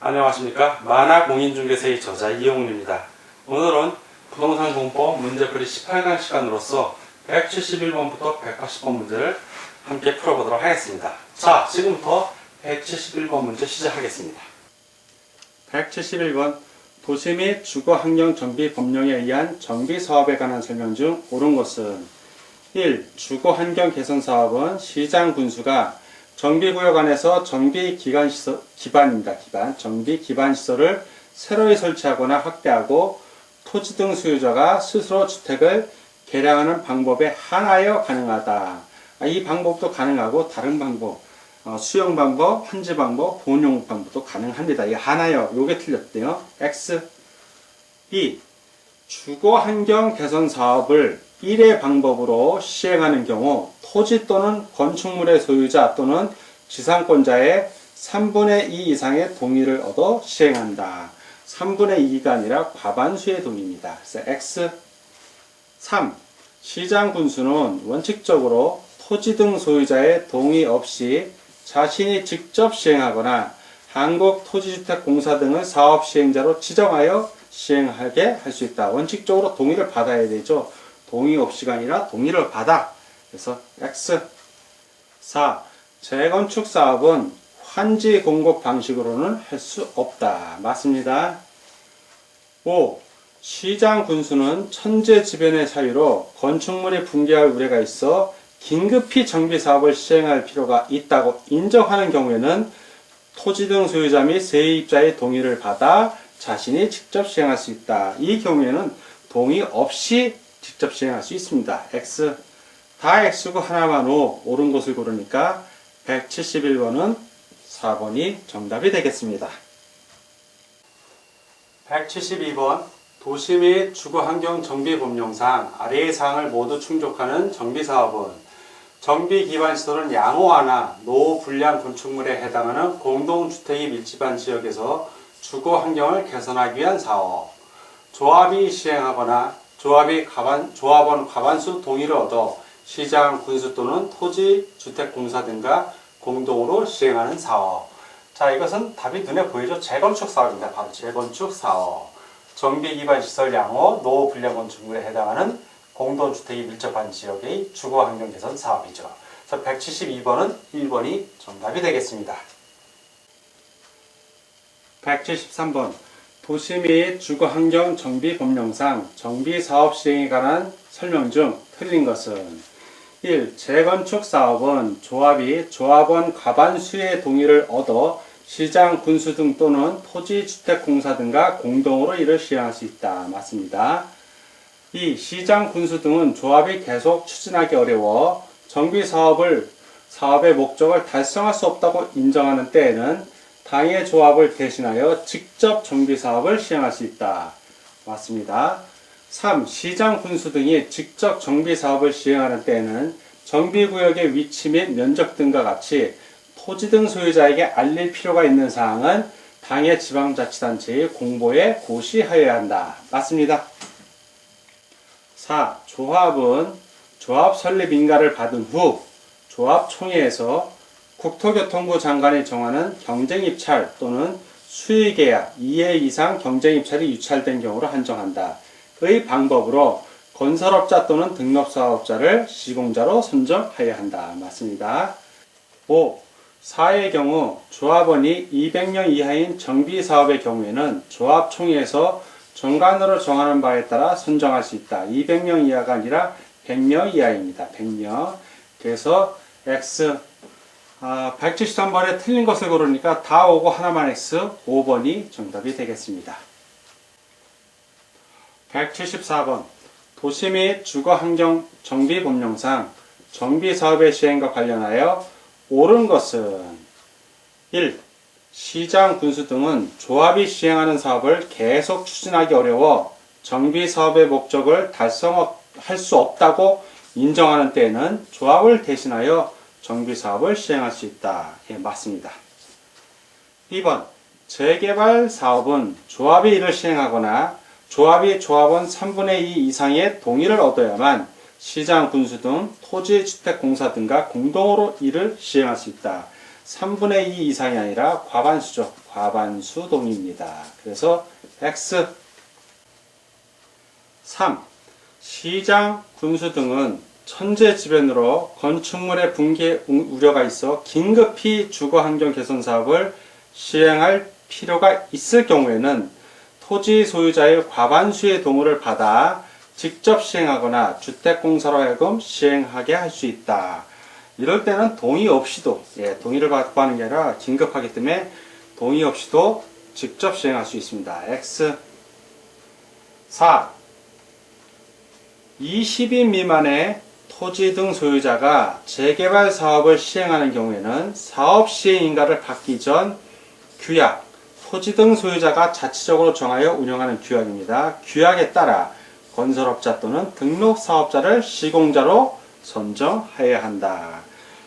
안녕하십니까 만화 공인중개사의 저자 이용훈입니다. 오늘은 부동산 공법 문제풀이 18강 시간으로서 171번부터 180번 문제를 함께 풀어보도록 하겠습니다. 자 지금부터 171번 문제 시작하겠습니다. 171번 도시 및 주거 환경 정비 법령에 의한 정비 사업에 관한 설명 중 옳은 것은 1. 주거 환경 개선 사업은 시장 군수가 정비구역 안에서 정비 기반 시설, 기반입니다. 기반. 정비 기반 시설을 새로이 설치하거나 확대하고 토지 등 소유자가 스스로 주택을 개량하는 방법에 한하여 가능하다. 아, 이 방법도 가능하고 다른 방법, 어, 수용 방법, 환지 방법, 본용 방법도 가능합니다. 이 하나요. 요게 틀렸대요. X. 2. 주거 환경 개선 사업을 1의 방법으로 시행하는 경우 토지 또는 건축물의 소유자 또는 지상권자의 3분의 2 이상의 동의를 얻어 시행한다. 3분의 2가 아니라 과반수의 동의입니다. 그래서 X 3. 시장 군수는 원칙적으로 토지 등 소유자의 동의 없이 자신이 직접 시행하거나 한국토지주택공사 등을 사업 시행자로 지정하여 시행하게 할 수 있다. 원칙적으로 동의를 받아야 되죠. 동의 없이가 아니라 동의를 받아. 그래서 X 4. 재건축 사업은 환지 공급 방식으로는 할 수 없다. 맞습니다. 5. 시장 군수는 천재 지변의 사유로 건축물이 붕괴할 우려가 있어 긴급히 정비 사업을 시행할 필요가 있다고 인정하는 경우에는 토지 등 소유자 및 세입자의 동의를 받아 자신이 직접 시행할 수 있다. 이 경우에는 동의 없이 직접 시행할 수 있습니다. X. 다 X고 하나만 O. 옳은 것을 고르니까 171번은 4번이 정답이 되겠습니다. 172번 도시 및 주거 환경 정비 법령상 아래의 사항을 모두 충족하는 정비 사업은 정비 기반 시설은 양호하나 노후 불량 건축물에 해당하는 공동주택이 밀집한 지역에서 주거 환경을 개선하기 위한 사업. 조합이 시행하거나 조합이 가반, 조합원 과반수 동의를 얻어 시장, 군수 또는 토지, 주택 공사 등과 공동으로 시행하는 사업. 자, 이것은 답이 눈에 보이죠? 재건축 사업입니다. 바로 재건축 사업. 정비 기반 시설 양호, 노후 불량 건축물에 해당하는 공동주택이 밀접한 지역의 주거 환경 개선 사업이죠. 그래서 172번은 1번이 정답이 되겠습니다. 173번 도시 및 주거 환경 정비 법령상 정비 사업 시행에 관한 설명 중 틀린 것은 1. 재건축 사업은 조합이 조합원 과반 수의 동의를 얻어 시장, 군수 등 또는 토지 주택 공사 등과 공동으로 이를 시행할 수 있다. 맞습니다. 2. 시장, 군수 등은 조합이 계속 추진하기 어려워 정비 사업을 사업의 목적을 달성할 수 없다고 인정하는 때에는 당의 조합을 대신하여 직접 정비 사업을 시행할 수 있다. 맞습니다. 3. 시장 군수 등이 직접 정비 사업을 시행하는 때에는 정비구역의 위치 및 면적 등과 같이 토지 등 소유자에게 알릴 필요가 있는 사항은 당의 지방자치단체의 공보에 고시하여야 한다. 맞습니다. 4. 조합은 조합 설립 인가를 받은 후 조합총회에서 국토교통부 장관이 정하는 경쟁입찰 또는 수의계약 2회 이상 경쟁입찰이 유찰된 경우로 한정한다. 의 방법으로 건설업자 또는 등록사업자를 시공자로 선정하여야 한다. 맞습니다. 5. 4의 경우 조합원이 200명 이하인 정비사업의 경우에는 조합총회에서 정관으로 정하는 바에 따라 선정할 수 있다. 200명 이하가 아니라 100명 이하입니다. 100명. 그래서 X 아, 173번에 틀린 것을 고르니까 다 오고 하나만 X 5번이 정답이 되겠습니다. 174번 도시 및 주거 환경 정비 법령상 정비 사업의 시행과 관련하여 옳은 것은 1. 시장 군수 등은 조합이 시행하는 사업을 계속 추진하기 어려워 정비 사업의 목적을 달성할 수 없다고 인정하는 때에는 조합을 대신하여 정비 사업을 시행할 수 있다. 예, 맞습니다. 2번 재개발 사업은 조합이 이를 시행하거나 조합이 조합원 3분의 2 이상의 동의를 얻어야만 시장, 군수 등 토지, 주택, 공사 등과 공동으로 이를 시행할 수 있다. 3분의 2 이상이 아니라 과반수죠. 과반수 동의입니다. 그래서 X 3. 시장, 군수 등은 천재지변으로 건축물의 붕괴 우려가 있어 긴급히 주거 환경 개선 사업을 시행할 필요가 있을 경우에는 토지 소유자의 과반수의 동의를 받아 직접 시행하거나 주택공사로 하여금 시행하게 할 수 있다. 이럴 때는 동의 없이도 예, 동의를 받고 하는 게 아니라 긴급하기 때문에 동의 없이도 직접 시행할 수 있습니다. X 4. 20인 미만의 토지 등 소유자가 재개발 사업을 시행하는 경우에는 사업 시행 인가를 받기 전 규약, 토지 등 소유자가 자치적으로 정하여 운영하는 규약입니다. 규약에 따라 건설업자 또는 등록 사업자를 시공자로 선정해야 한다.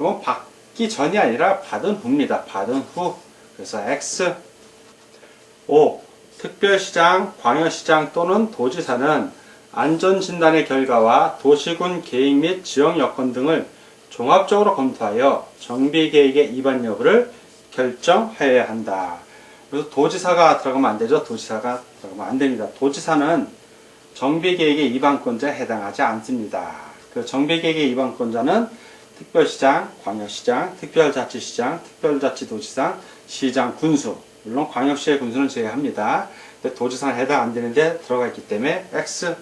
이건 받기 전이 아니라 받은 후입니다. 받은 후. 그래서 X 5. 특별시장, 광역시장 또는 도지사는 안전진단의 결과와 도시군 계획 및 지역 여건 등을 종합적으로 검토하여 정비계획의 위반 여부를 결정해야 한다. 그래서 도지사가 들어가면 안 되죠. 도지사가 들어가면 안 됩니다. 도지사는 정비계획의 위반권자에 해당하지 않습니다. 그 정비계획의 위반권자는 특별시장, 광역시장, 특별자치시장, 특별자치도지사, 시장, 군수, 물론 광역시의 군수는 제외합니다. 도지사는 해당 안 되는데 들어가 있기 때문에 X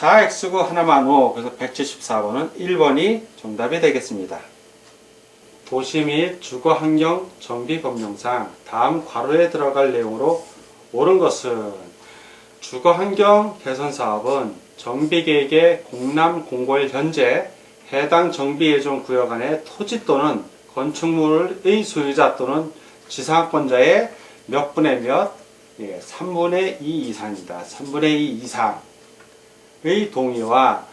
다 X고 하나만 O 그래서 174번은 1번이 정답이 되겠습니다. 도시 및 주거 환경 정비 법령상 다음 괄호에 들어갈 내용으로 옳은 것은 주거 환경 개선 사업은 정비 계획의 공람 공고일 현재 해당 정비 예정 구역 안에 토지 또는 건축물의 소유자 또는 지상권자의 몇 분의 몇? 예, 3분의 2 이상입니다. 3분의 2 이상. 의 동의와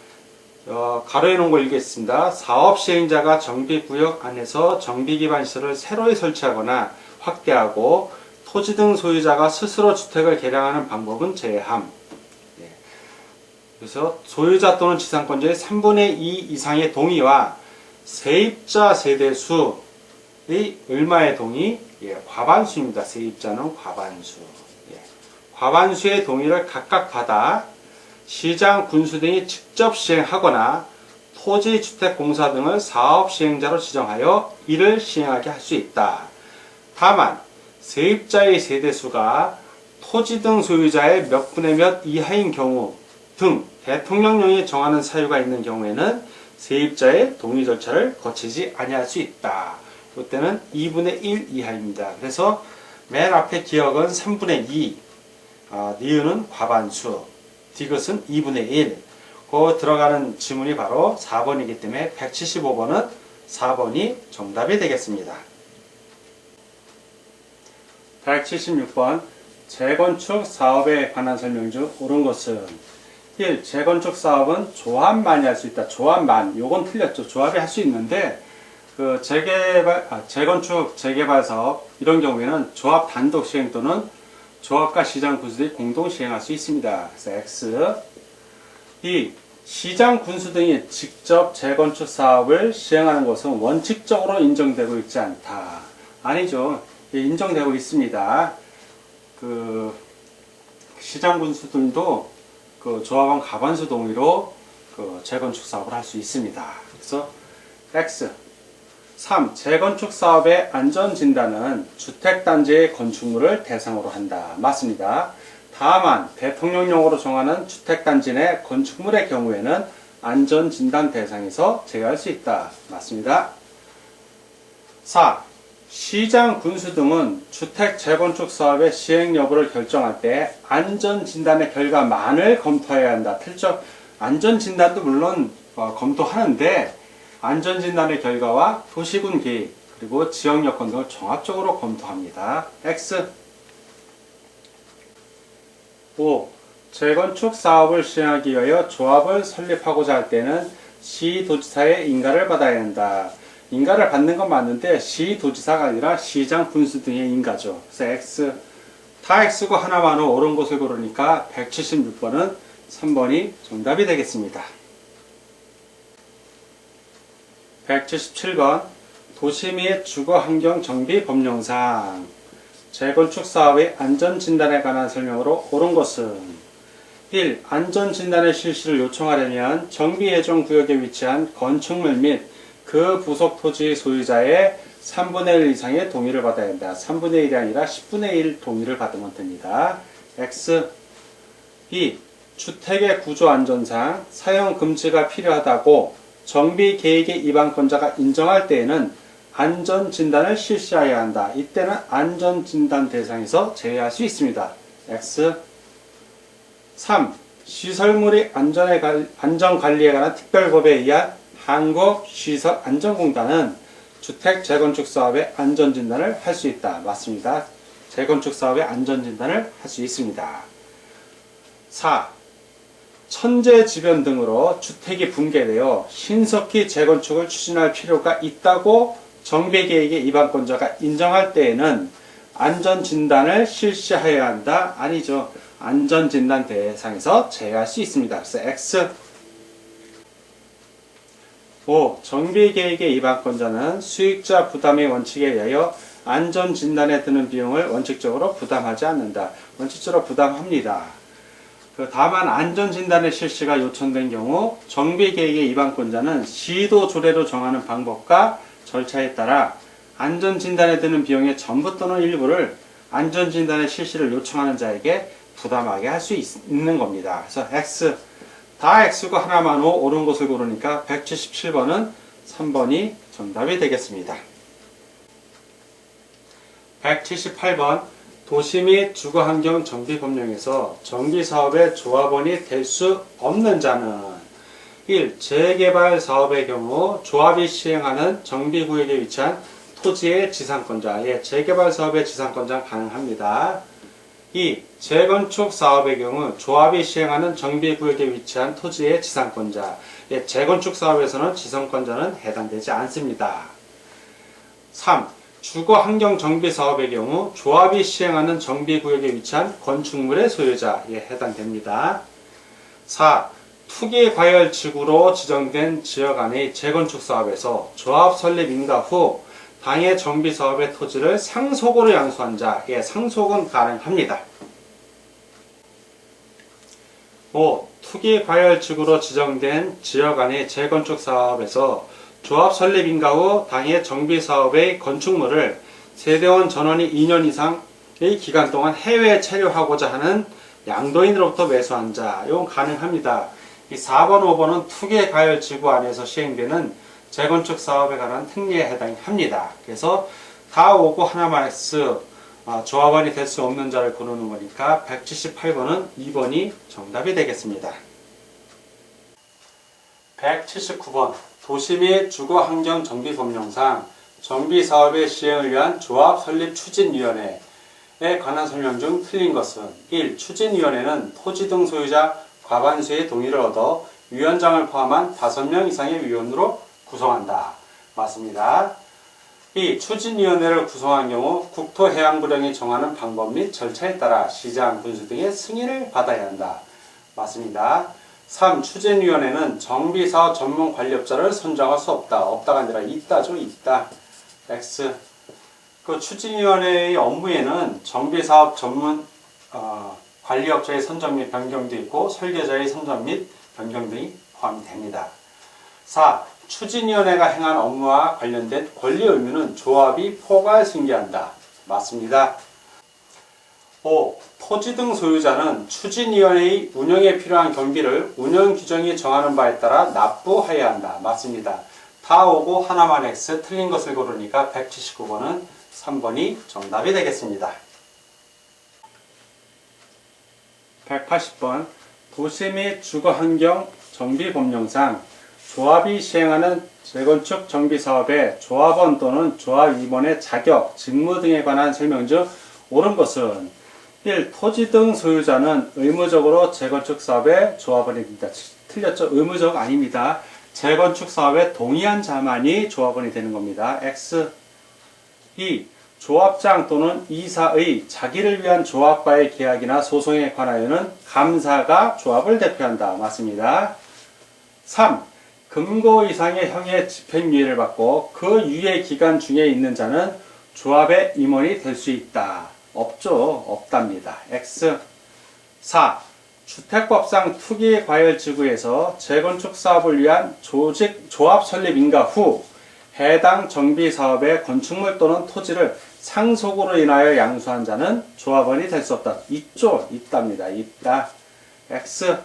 어, 가로해 놓은 걸 읽겠습니다. 사업 시행자가 정비구역 안에서 정비기반 시설을 새로 설치하거나 확대하고 토지 등 소유자가 스스로 주택을 개량하는 방법은 제함. 예. 그래서 소유자 또는 지상권자의 3분의 2 이상의 동의와 세입자 세대수의 얼마의 동의? 예, 과반수입니다. 세입자는 과반수. 예. 과반수의 동의를 각각 받아 시장, 군수 등이 직접 시행하거나 토지주택공사 등을 사업 시행자로 지정하여 이를 시행하게 할 수 있다. 다만 세입자의 세대수가 토지 등 소유자의 몇 분의 몇 이하인 경우 등 대통령령이 정하는 사유가 있는 경우에는 세입자의 동의 절차를 거치지 아니할 수 있다. 이때는 2분의 1 이하입니다. 그래서 맨 앞에 기억은 3분의 2, 어, 니은은 과반수, 디귿은 2분의 1. 그 들어가는 지문이 바로 4번이기 때문에 175번은 4번이 정답이 되겠습니다. 176번 재건축 사업에 관한 설명 중 옳은 것은 1. 재건축 사업은 조합만이 할 수 있다. 조합만. 요건 틀렸죠. 조합이 할 수 있는데 그 재개발, 아, 재건축 재개발 사업 이런 경우에는 조합 단독 시행 또는 조합과 시장 군수들이 공동 시행할 수 있습니다. 그래서 X. 2. 시장 군수 등이 직접 재건축 사업을 시행하는 것은 원칙적으로 인정되고 있지 않다. 아니죠. 예, 인정되고 있습니다. 그 시장 군수들도 그 조합원 가반수 동의로 그 재건축 사업을 할 수 있습니다. 그래서 X. 3. 재건축 사업의 안전진단은 주택단지의 건축물을 대상으로 한다. 맞습니다. 다만 대통령령으로 정하는 주택단지 내 건축물의 경우에는 안전진단 대상에서 제외할 수 있다. 맞습니다. 4. 시장, 군수 등은 주택 재건축 사업의 시행 여부를 결정할 때 안전진단의 결과만을 검토해야 한다. 틀죠? 안전진단도 물론 어, 검토하는데 안전진단의 결과와 도시군 계획 그리고 지역 여건 등을 종합적으로 검토합니다. X 5. 재건축 사업을 시행하기 위하여 조합을 설립하고자 할 때는 시도지사의 인가를 받아야 한다. 인가를 받는 건 맞는데 시도지사가 아니라 시장 군수 등의 인가죠. 그래서 X 다 X고 하나만 옳은 것을 고르니까 176번은 3번이 정답이 되겠습니다. 177번 도시 및 주거 환경 정비 법령상 재건축 사업의 안전 진단에 관한 설명으로 옳은 것은 1. 안전 진단의 실시를 요청하려면 정비 예정 구역에 위치한 건축물 및 그 부속 토지 소유자의 3분의 1 이상의 동의를 받아야 한다. 3분의 1이 아니라 10분의 1 동의를 받으면 됩니다. X 2. 주택의 구조 안전상 사용 금지가 필요하다고 정비 계획의 입안권자가 인정할 때에는 안전 진단을 실시해야 한다. 이때는 안전 진단 대상에서 제외할 수 있습니다. X 3. 시설물의 안전에 관- 안전 관리에 관한 특별법에 의한 한국시설안전공단은 주택 재건축 사업의 안전 진단을 할 수 있다. 맞습니다. 재건축 사업의 안전 진단을 할 수 있습니다. 4. 천재지변 등으로 주택이 붕괴되어 신속히 재건축을 추진할 필요가 있다고 정비계획의 입안권자가 인정할 때에는 안전진단을 실시해야 한다. 아니죠. 안전진단 대상에서 제외할 수 있습니다. 그래서 X. 5. 정비계획의 입안권자는 수익자 부담의 원칙에 의하여 안전진단에 드는 비용을 원칙적으로 부담하지 않는다. 원칙적으로 부담합니다. 그 다만 안전진단의 실시가 요청된 경우 정비계획의 입안권자는 시도 조례로 정하는 방법과 절차에 따라 안전진단에 드는 비용의 전부 또는 일부를 안전진단의 실시를 요청하는 자에게 부담하게 할 수 있는 겁니다. 그래서 X 다 X고 하나만 O 옳은 것을 고르니까 177번은 3번이 정답이 되겠습니다. 178번 도시 및 주거환경 정비법령에서 정비사업의 조합원이 될 수 없는 자는 1. 재개발 사업의 경우 조합이 시행하는 정비구역에 위치한 토지의 지상권자, 예, 재개발 사업의 지상권자 가능합니다. 2. 재건축 사업의 경우 조합이 시행하는 정비구역에 위치한 토지의 지상권자, 예, 재건축 사업에서는 지상권자는 해당되지 않습니다. 3. 주거 환경 정비 사업의 경우 조합이 시행하는 정비 구역에 위치한 건축물의 소유자에 해당됩니다. 4. 투기 과열 지구로 지정된 지역 안의 재건축 사업에서 조합 설립 인가 후 당해 정비 사업의 토지를 상속으로 양수한 자의 상속은 가능합니다. 5. 투기 과열 지구로 지정된 지역 안의 재건축 사업에서 조합 설립 인가 후 당해 정비 사업의 건축물을 세대원 전원이 2년 이상의 기간 동안 해외에 체류하고자 하는 양도인으로부터 매수한 자, 이건 가능합니다. 이 4번, 5번은 투기 과열 지구 안에서 시행되는 재건축 사업에 관한 특례에 해당합니다. 그래서 다 오고 하나만 X 아, 조합원이 될 수 없는 자를 고르는 거니까 178번은 2번이 정답이 되겠습니다. 179번 도시 및 주거 환경 정비 법령상 정비 사업의 시행을 위한 조합 설립 추진위원회에 관한 설명 중 틀린 것은 1. 추진위원회는 토지 등 소유자 과반수의 동의를 얻어 위원장을 포함한 5명 이상의 위원으로 구성한다. 맞습니다. 2. 추진위원회를 구성한 경우 국토해양부령이 정하는 방법 및 절차에 따라 시장, 군수 등의 승인을 받아야 한다. 맞습니다. 3. 추진위원회는 정비사업 전문 관리업자를 선정할 수 없다. 없다가 아니라 있다죠. 있다. X. 그 추진위원회의 업무에는 정비사업 전문 어, 관리업자의 선정 및 변경도 있고 설계자의 선정 및 변경 등이 포함이 됩니다. 4. 추진위원회가 행한 업무와 관련된 권리 의무는 조합이 포괄 승계한다. 맞습니다. 5. 토지 등 소유자는 추진위원회의 운영에 필요한 경비를 운영 규정이 정하는 바에 따라 납부해야 한다. 맞습니다. 다 오고 하나만 X 틀린 것을 고르니까 179번은 3번이 정답이 되겠습니다. 180번 도시 및 주거 환경 정비 법령상 조합이 시행하는 재건축 정비 사업의 조합원 또는 조합 임원의 자격, 직무 등에 관한 설명 중 옳은 것은 1. 토지 등 소유자는 의무적으로 재건축 사업의 조합원이 됩니다. 틀렸죠? 의무적 아닙니다. 재건축 사업에 동의한 자만이 조합원이 되는 겁니다. X 2. 조합장 또는 이사의 자기를 위한 조합과의 계약이나 소송에 관하여는 감사가 조합을 대표한다. 맞습니다. 3. 금고 이상의 형의 집행유예를 받고 그 유예 기간 중에 있는 자는 조합의 임원이 될 수 있다. 없죠. 없답니다. X 4. 주택법상 투기 과열 지구에서 재건축 사업을 위한 조직 조합 설립 인가 후 해당 정비 사업의 건축물 또는 토지를 상속으로 인하여 양수한 자는 조합원이 될 수 없다. 있죠? 있답니다. 있다. X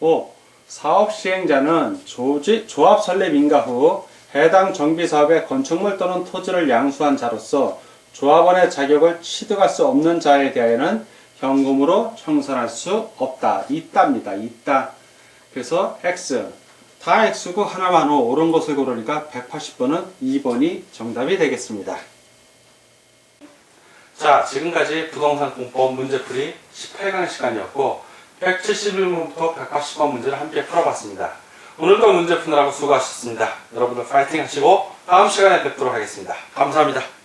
5. 사업 시행자는 조직, 조합 설립 인가 후 해당 정비 사업의 건축물 또는 토지를 양수한 자로서 조합원의 자격을 취득할 수 없는 자에 대하여는 현금으로 청산할 수 없다. 있답니다. 있다. 그래서 X. 다 X고 하나만 O 옳은 것을 고르니까 180번은 2번이 정답이 되겠습니다. 자, 지금까지 부동산 공법 문제풀이 18강 시간이었고 171문부터 180번 문제를 함께 풀어봤습니다. 오늘도 문제 푸느라고 수고하셨습니다. 여러분들 파이팅 하시고 다음 시간에 뵙도록 하겠습니다. 감사합니다.